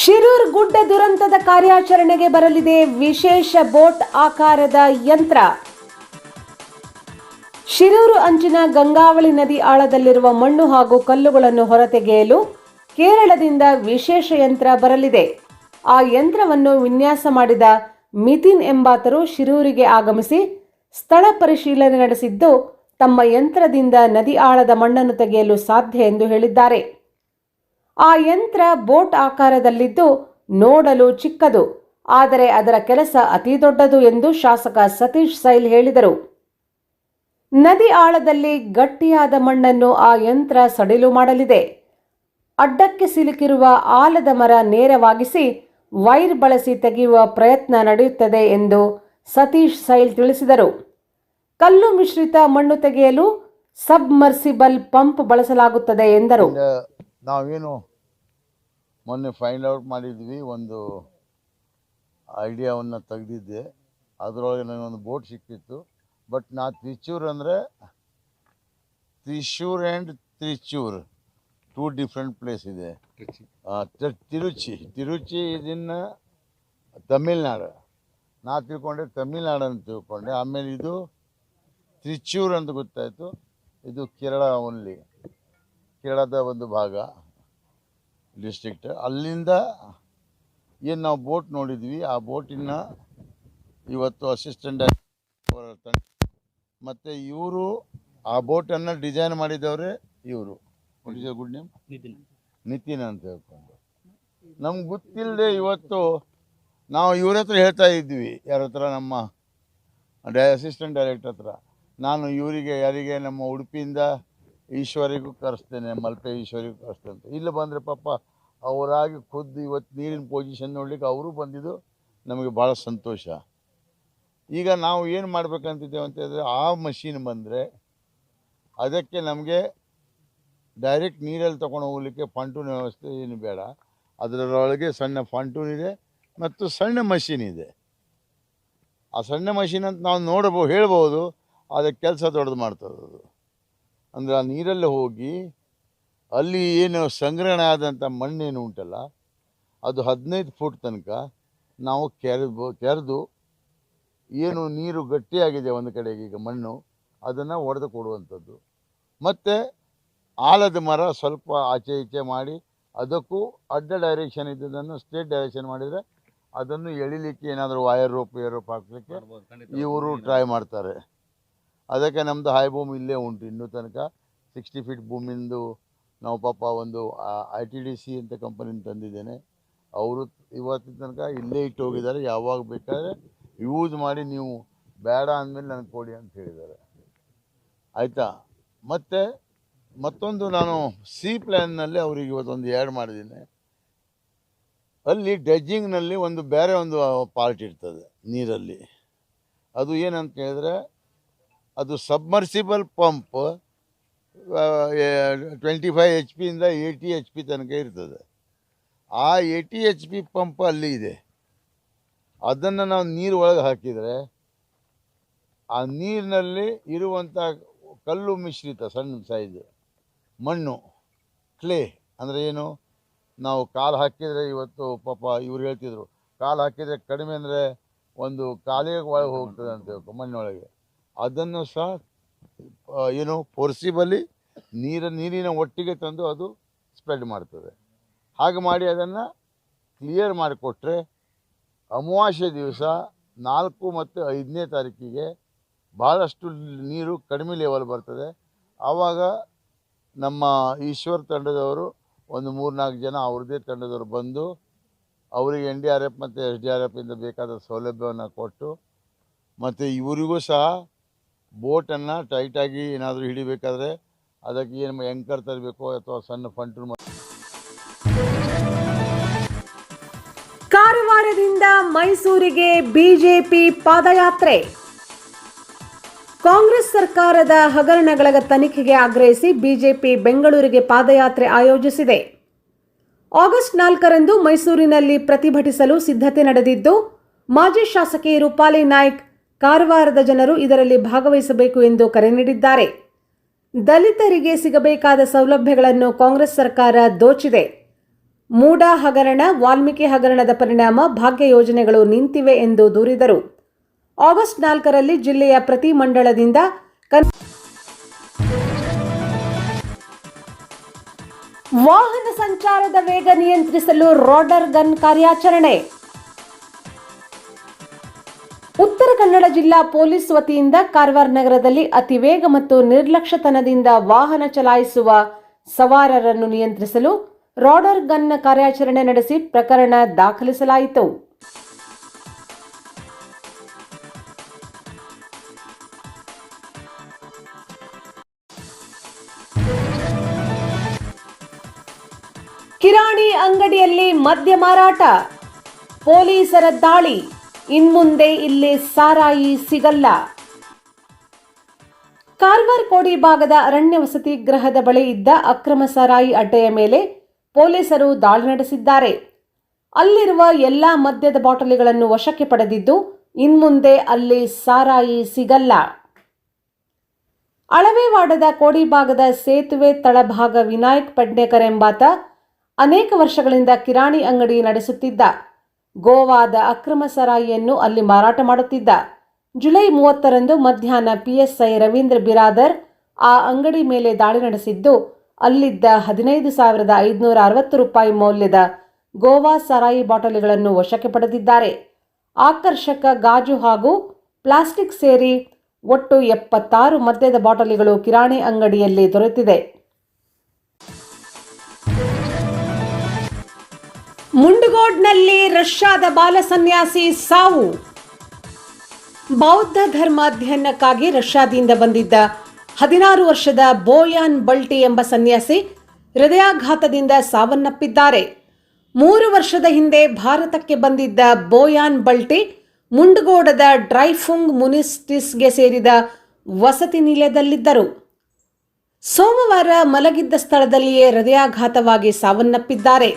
ಶಿರೂರ್ ಗುಡ್ಡ ದುರಂತದ ಕಾರ್ಯಾಚರಣೆಗೆ ಬರಲಿದೆ ವಿಶೇಷ ಬೋಟ್ ಆಕಾರದ ಯಂತ್ರ. ಶಿರೂರು ಅಂಚಿನ ಗಂಗಾವಳಿ ನದಿ ಆಳದಲ್ಲಿರುವ ಮಣ್ಣು ಹಾಗೂ ಕಲ್ಲುಗಳನ್ನು ಹೊರತೆಗೆಯಲು ಕೇರಳದಿಂದ ವಿಶೇಷ ಯಂತ್ರ ಬರಲಿದೆ. ಆ ಯಂತ್ರವನ್ನು ವಿನ್ಯಾಸ ಮಾಡಿದ ಮಿಥಿನ್ ಎಂಬಾತರು ಶಿರೂರಿಗೆ ಆಗಮಿಸಿ ಸ್ಥಳ ಪರಿಶೀಲನೆ ನಡೆಸಿದ್ದು, ತಮ್ಮ ಯಂತ್ರದಿಂದ ನದಿ ಆಳದ ಮಣ್ಣನ್ನು ತೆಗೆಯಲು ಸಾಧ್ಯ ಎಂದು ಹೇಳಿದ್ದಾರೆ. ಆ ಯಂತ್ರ ಬೋಟ್ ಆಕಾರದಲ್ಲಿದ್ದು ನೋಡಲು ಚಿಕ್ಕದು, ಆದರೆ ಅದರ ಕೆಲಸ ಅತಿ ದೊಡ್ಡದು ಎಂದು ಶಾಸಕ ಸತೀಶ್ ಸೈಲ್ ಹೇಳಿದರು. ನದಿ ಆಳದಲ್ಲಿ ಗಟ್ಟಿಯಾದ ಮಣ್ಣನ್ನು ಆ ಯಂತ್ರ ಸಡಿಲು ಮಾಡಲಿದೆ. ಅಡ್ಡಕ್ಕೆ ಸಿಲುಕಿರುವ ಆಲದ ಮರ ನೇರವಾಗಿಸಿ ವೈರ್ ಬಳಸಿ ತೆಗೆಯುವ ಪ್ರಯತ್ನ ನಡೆಯುತ್ತದೆ ಎಂದು ಸತೀಶ್ ಸೈಲ್ ತಿಳಿಸಿದರು. ಕಲ್ಲು ಮಿಶ್ರಿತ ಮಣ್ಣು ತೆಗೆಯಲು ಸಬ್ಮರ್ಸಿಬಲ್ ಪಂಪ್ ಬಳಸಲಾಗುತ್ತದೆ ಎಂದರು. ನಾವೇನು ಮೊನ್ನೆ ಫೈಂಡ್ ಔಟ್ ಮಾಡಿದ್ವಿ ಒಂದು ಐಡಿಯಾವನ್ನು ತೆಗೆದಿದ್ದೆ. ಅದರೊಳಗೆ ನನಗೊಂದು ಬೋಟ್ ಸಿಕ್ಕಿತ್ತು. ಬಟ್ ನಾ ತ್ರಿಚೂರ್ ಅಂದರೆ Thrissur and Trichur two different place ಇದೆ. ತಿರುಚಿ ತಿರುಚಿ ಇದನ್ನು ತಮಿಳ್ನಾಡು ನಾ ತಿಳ್ಕೊಂಡೆ ತಮಿಳ್ನಾಡು ಅಂತ ತಿಳ್ಕೊಂಡೆ. ಆಮೇಲೆ ಇದು ತ್ರಿಚೂರ್ ಅಂತ ಗೊತ್ತಾಯಿತು. ಇದು ಕೇರಳ ಓನ್ಲಿ ಕೇರಳದ ಒಂದು ಭಾಗ ಡಿಸ್ಟ್ರಿಕ್ಟ್ ಅಲ್ಲಿಂದ ಏನು ನಾವು ಬೋಟ್ ನೋಡಿದ್ವಿ ಆ ಬೋಟಿನ ಇವತ್ತು ಅಸಿಸ್ಟೆಂಟ್ ಮತ್ತು ಇವರು ಆ ಬೋಟನ್ನು ಡಿಸೈನ್ ಮಾಡಿದವರೇ ಇವರು. Good name Nitin. ನಿತಿನ್ ಅಂತ ಹೇಳ್ಕೊಂಡು. ನಮ್ಗೆ ಗೊತ್ತಿಲ್ಲದೆ ಇವತ್ತು ನಾವು ಇವ್ರ ಹತ್ರ ಹೇಳ್ತಾ ಇದ್ವಿ ಯಾರ ಹತ್ರ? ನಮ್ಮ ಡೈ ಅಸಿಸ್ಟೆಂಟ್ ಡೈರೆಕ್ಟರ್ ಹತ್ರ. ನಾನು ಇವರಿಗೆ ಯಾರಿಗೆ ನಮ್ಮ ಉಡುಪಿಯಿಂದ ಈಶ್ವರಿಗೂ ಕರೆಸ್ತೇನೆ ಮಲ್ಪೆ ಈಶ್ವರಿಗೂ ಕರೆಸ್ತೇನೆ ಅಂತ. ಇಲ್ಲಿ ಬಂದರೆ ಪಾಪ ಅವರಾಗಿ ಖುದ್ದು ಇವತ್ತು ನೀರಿನ ಪೊಸಿಷನ್ ನೋಡ್ಲಿಕ್ಕೆ ಅವರು ಬಂದಿದ್ದು ನಮಗೆ ಭಾಳ ಸಂತೋಷ. ಈಗ ನಾವು ಏನು ಮಾಡಬೇಕಂತಿದ್ದೇವೆ ಅಂತ ಹೇಳಿದ್ರೆ ಆ ಮಷೀನ್ ಬಂದರೆ ಅದಕ್ಕೆ ನಮಗೆ ಡೈರೆಕ್ಟ್ ನೀರಲ್ಲಿ ತೊಗೊಂಡು ಹೋಗ್ಲಿಕ್ಕೆ ಫಂಟೂನ್ ವ್ಯವಸ್ಥೆ ಏನು ಬೇಡ. ಅದರೊಳಗೆ ಸಣ್ಣ ಫಂಟೂನ್ ಇದೆ ಮತ್ತು ಸಣ್ಣ ಮಷೀನ್ ಇದೆ. ಆ ಸಣ್ಣ ಮಷೀನ್ ಅಂತ ನಾವು ನೋಡಬಹುದು ಹೇಳ್ಬೋದು ಅದಕ್ಕೆ ಕೆಲಸ ದೊಡ್ಡದು ಮಾಡ್ತದೆ ಅದು ಅಂದರೆ ಆ ನೀರಲ್ಲಿ ಹೋಗಿ ಅಲ್ಲಿ ಏನು ಸಂಗ್ರಹಣೆ ಆದಂಥ ಮಣ್ಣೇನು ಉಂಟಲ್ಲ ಅದು ಹದಿನೈದು ಫುಟ್ ತನಕ ನಾವು ಕೆರೆದು ಕೆರೆದು ಏನು ನೀರು ಗಟ್ಟಿಯಾಗಿದೆ ಒಂದು ಕಡೆಗೆ ಈಗ ಮಣ್ಣು ಅದನ್ನು ಒಡೆದು ಕೊಡುವಂಥದ್ದು. ಮತ್ತು ಆಲದ ಮರ ಸ್ವಲ್ಪ ಆಚೆ ಈಚೆ ಮಾಡಿ ಅದಕ್ಕೂ ಅಡ್ಡ ಡೈರೆಕ್ಷನ್ ಇದ್ದದನ್ನು ಸ್ಟ್ರೇಟ್ ಡೈರೆಕ್ಷನ್ ಮಾಡಿದರೆ ಅದನ್ನು ಎಳಿಲಿಕ್ಕೆ ಏನಾದರೂ ವೈರ್ ರೋಪ್ ಏರೋಪ್ ಹಾಕ್ಲಿಕ್ಕೆ ಹಾಕಲಿಕ್ಕೆ ಇವರು ಟ್ರೈ ಮಾಡ್ತಾರೆ. ಅದಕ್ಕೆ ನಮ್ಮದು ಹಾಯ್ ಭೂಮಿ ಇಲ್ಲೇ ಉಂಟು. ಇನ್ನೂ ತನಕ ಸಿಕ್ಸ್ಟಿ ಫೀಟ್ ಭೂಮಿಂದು ನಾವು ಪಾಪ ಒಂದು ಐ ಟಿ ಡಿ ಸಿ ಅಂತ ಕಂಪನಿನ ತಂದಿದ್ದೇನೆ. ಅವರು ಇವತ್ತಿನ ತನಕ ಇಲ್ಲೇ ಇಟ್ಟು ಹೋಗಿದ್ದಾರೆ. ಯಾವಾಗ ಬೇಕಾದರೆ ಯೂಸ್ ಮಾಡಿ ನೀವು ಬೇಡ ಅಂದಮೇಲೆ ನನಗೆ ಕೊಡಿ ಅಂತ ಹೇಳಿದ್ದಾರೆ. ಆಯಿತಾ? ಮತ್ತು ಮತ್ತೊಂದು ನಾನು ಸಿ ಪ್ಲ್ಯಾನ್ನಲ್ಲಿ ಅವ್ರಿಗೆ ಇವತ್ತೊಂದು ಆ್ಯಡ್ ಮಾಡಿದ್ದೀನಿ. ಅಲ್ಲಿ ಡ್ರೆಜ್ಜಿಂಗ್ನಲ್ಲಿ ಒಂದು ಬೇರೆ ಒಂದು ಪಾರ್ಟ್ ಇರ್ತದೆ ನೀರಲ್ಲಿ. ಅದು ಏನಂತ ಹೇಳಿದ್ರೆ ಅದು submersible pump twenty five H ಪಿಯಿಂದ eighty H P ತನಕ ಇರ್ತದೆ. ಆ ಏಯ್ಟಿ ಎಚ್ ಪಿ ಪಂಪ್ ಅಲ್ಲಿ ಇದೆ. ಅದನ್ನು ನಾವು ನೀರು ಒಳಗೆ ಹಾಕಿದರೆ ಆ ನೀರಿನಲ್ಲಿ ಇರುವಂಥ ಕಲ್ಲು ಮಿಶ್ರಿತ, ಸಣ್ಣ ಸೈಜ್ ಮಣ್ಣು ಕ್ಲೇ ಅಂದರೆ ಏನು? ನಾವು ಕಾಲು ಹಾಕಿದರೆ ಇವತ್ತು ಪಾಪ ಇವ್ರು ಹೇಳ್ತಿದ್ರು, ಕಾಲು ಹಾಕಿದರೆ ಕಡಿಮೆ ಅಂದರೆ ಒಂದು ಕಾಲಿಗೆ ಒಳಗೆ ಹೋಗ್ತದೆ ಅಂತ ಹೇಳ್ಕೊ ಮಣ್ಣೊಳಗೆ. ಅದನ್ನು ಸಹ ಏನು, ಪೋರ್ಸಿಬಲಿ ನೀರ, ನೀರಿನ ಒಟ್ಟಿಗೆ ತಂದು ಅದು ಸ್ಪ್ರೆಡ್ ಮಾಡ್ತದೆ. ಹಾಗೆ ಮಾಡಿ ಅದನ್ನು ಕ್ಲಿಯರ್ ಮಾಡಿಕೊಟ್ರೆ ಅಮಾವಾಸ್ಯೆ ದಿವಸ ನಾಲ್ಕು ಮತ್ತು ಐದನೇ ತಾರೀಕಿಗೆ ಭಾಳಷ್ಟು ನೀರು ಕಡಿಮೆ ಲೆವೆಲ್ ಬರ್ತದೆ. ಆವಾಗ ನಮ್ಮ ಈಶ್ವರ್ ತಂಡದವರು ಒಂದು ಮೂರು ನಾಲ್ಕು ಜನ ಅವ್ರದ್ದೇ ತಂಡದವರು ಬಂದು ಅವರಿಗೆ ಎನ್ ಡಿ ಆರ್ ಎಫ್ ಮತ್ತು ಎಸ್ ಡಿ ಆರ್ ಎಫಿಂದ ಬೇಕಾದ ಸೌಲಭ್ಯವನ್ನು ಕೊಟ್ಟು ಮತ್ತು ಇವರಿಗೂ ಸಹ ಬೋಟನ್ನು ಟೈಟಾಗಿ ಏನಾದರೂ ಹಿಡಿಬೇಕಾದ್ರೆ ಅದಕ್ಕೆ ಏನು ಎಂಕರ್ ತರಬೇಕು ಅಥವಾ ಸಣ್ಣ ಫಂಟು ಕಾರವಾರದಿಂದ ಮೈಸೂರಿಗೆ ಬಿಜೆಪಿ ಪಾದಯಾತ್ರೆ. ಕಾಂಗ್ರೆಸ್ ಸರ್ಕಾರದ ಹಗರಣಗಳ ತನಿಖೆಗೆ ಆಗ್ರಹಿಸಿ ಬಿಜೆಪಿ ಬೆಂಗಳೂರಿಗೆ ಪಾದಯಾತ್ರೆ ಆಯೋಜಿಸಿದೆ. ಆಗಸ್ಟ್ ನಾಲ್ಕರಂದು ಮೈಸೂರಿನಲ್ಲಿ ಪ್ರತಿಭಟಿಸಲು ಸಿದ್ಧತೆ ನಡೆದಿದ್ದು, ಮಾಜಿ ಶಾಸಕಿ ರೂಪಾಲಿ ನಾಯ್ಕ್ ಕಾರವಾರದ ಜನರು ಇದರಲ್ಲಿ ಭಾಗವಹಿಸಬೇಕು ಎಂದು ಕರೆ ನೀಡಿದ್ದಾರೆ. ದಲಿತರಿಗೆ ಸಿಗಬೇಕಾದ ಸೌಲಭ್ಯಗಳನ್ನು ಕಾಂಗ್ರೆಸ್ ಸರ್ಕಾರ ದೋಚಿದೆ. ಮೂಡಾ ಹಗರಣ, ವಾಲ್ಮೀಕಿ ಹಗರಣದ ಪರಿಣಾಮ, ಭಾಗ್ಯ ಯೋಜನೆಗಳು ನಿಂತಿವೆ ಎಂದು ದೂರಿದರು. ಆಗಸ್ಟ್ ನಾಲ್ಕರಲ್ಲಿ ಜಿಲ್ಲೆಯ ಪ್ರತಿ ಮಂಡಳದಿಂದ ಕನ್- ವಾಹನ ಸಂಚಾರದ ವೇಗ ನಿಯಂತ್ರಿಸಲು ರೋಡರ್ ಗನ್ ಕಾರ್ಯಾಚರಣೆ. ಉತ್ತರ ಕನ್ನಡ ಜಿಲ್ಲಾ ಪೊಲೀಸ್ ವತಿಯಿಂದ ಕಾರವಾರ ನಗರದಲ್ಲಿ ಅತಿ ವೇಗ ಮತ್ತು ನಿರ್ಲಕ್ಷ್ಯತನದಿಂದ ವಾಹನ ಚಲಾಯಿಸುವ ಸವಾರರನ್ನು ನಿಯಂತ್ರಿಸಲು ರಾಡರ್ ಗನ್ ಕಾರ್ಯಾಚರಣೆ ನಡೆಸಿ ಪ್ರಕರಣ ದಾಖಲಿಸಲಾಯಿತು. ಕಿರಾಣಿ ಅಂಗಡಿಯಲ್ಲಿ ಮದ್ಯ ಮಾರಾಟ, ಪೊಲೀಸರ ದಾಳಿ. ಇನ್ಮುಂದೆ ಇಲ್ಲಿ ಸಾರಾಯಿ ಸಿಗಲ್ಲ. ಕಾರ್ವಾರ್ ಕೋಡಿ ಭಾಗದ ಅರಣ್ಯ ವಸತಿ ಗೃಹದ ಬಳಿ ಇದ್ದ ಅಕ್ರಮ ಸಾರಾಯಿ ಅಡ್ಡೆಯ ಮೇಲೆ ಪೊಲೀಸರು ದಾಳಿ ನಡೆಸಿದ್ದಾರೆ. ಅಲ್ಲಿರುವ ಎಲ್ಲಾ ಮದ್ಯದ ಬಾಟಲಿಗಳನ್ನು ವಶಕ್ಕೆ ಪಡೆದಿದ್ದು, ಇನ್ಮುಂದೆ ಅಲ್ಲಿ ಸಾರಾಯಿ ಸಿಗಲ್ಲ. ಅಳವೆವಾಡದ ಕೋಡಿಭಾಗದ ಸೇತುವೆ ತಳಭಾಗ ವಿನಾಯಕ್ ಪಡ್ನೇಕರ್ ಎಂಬಾತ ಅನೇಕ ವರ್ಷಗಳಿಂದ ಕಿರಾಣಿ ಅಂಗಡಿ ನಡೆಸುತ್ತಿದ್ದ. ಗೋವಾದ ಅಕ್ರಮ ಸರಾಯಿಯನ್ನು ಅಲ್ಲಿ ಮಾರಾಟ ಮಾಡುತ್ತಿದ್ದ. ಜುಲೈ ಮೂವತ್ತರಂದು ಮಧ್ಯಾಹ್ನ ಪಿಎಸ್ಐ ರವೀಂದ್ರ ಬಿರಾದರ್ ಆ ಅಂಗಡಿ ಮೇಲೆ ದಾಳಿ ನಡೆಸಿದ್ದು, ಅಲ್ಲಿದ್ದ ಹದಿನೈದು ಸಾವಿರದ ಐದುನೂರ ಅರವತ್ತು ರೂಪಾಯಿ ಮೌಲ್ಯದ ಗೋವಾ ಸರಾಯಿ ಬಾಟಲಿಗಳನ್ನು ವಶಕ್ಕೆ ಪಡೆದಿದ್ದಾರೆ. ಆಕರ್ಷಕ ಗಾಜು ಹಾಗೂ ಪ್ಲಾಸ್ಟಿಕ್ ಸೇರಿ ಒಟ್ಟು ಎಪ್ಪತ್ತಾರು ಮದ್ಯದ ಬಾಟಲಿಗಳು ಕಿರಾಣಿ ಅಂಗಡಿಯಲ್ಲಿ ದೊರೆತಿದೆ. ಮುಂಡಗೋಡ್ನಲ್ಲಿ ರಷ್ಯಾದ ಬಾಲ ಸನ್ಯಾಸಿ ಸಾವು. ಬೌದ್ಧ ಧರ್ಮಾಧ್ಯಯನಕ್ಕಾಗಿ ರಷ್ಯಾದಿಂದ ಬಂದಿದ್ದ ಹದಿನಾರು ವರ್ಷದ ಬೋಯಾನ್ ಬಲ್ಟಿ ಎಂಬ ಸನ್ಯಾಸಿ ಹೃದಯಾಘಾತದಿಂದ ಸಾವನ್ನಪ್ಪಿದ್ದಾರೆ. ಮೂರು ವರ್ಷದ ಹಿಂದೆ ಭಾರತಕ್ಕೆ ಬಂದಿದ್ದ ಬೋಯಾನ್ ಬಲ್ಟಿ ಮುಂಡಗೋಡದ ಡ್ರೈಫುಂಗ್ ಮುನಿಸ್ಟಿಸ್ಗೆ ಸೇರಿದ ವಸತಿ ನಿಲಯದಲ್ಲಿದ್ದರು. ಸೋಮವಾರ ಮಲಗಿದ್ದ ಸ್ಥಳದಲ್ಲಿಯೇ ಹೃದಯಾಘಾತವಾಗಿ ಸಾವನ್ನಪ್ಪಿದ್ದಾರೆ.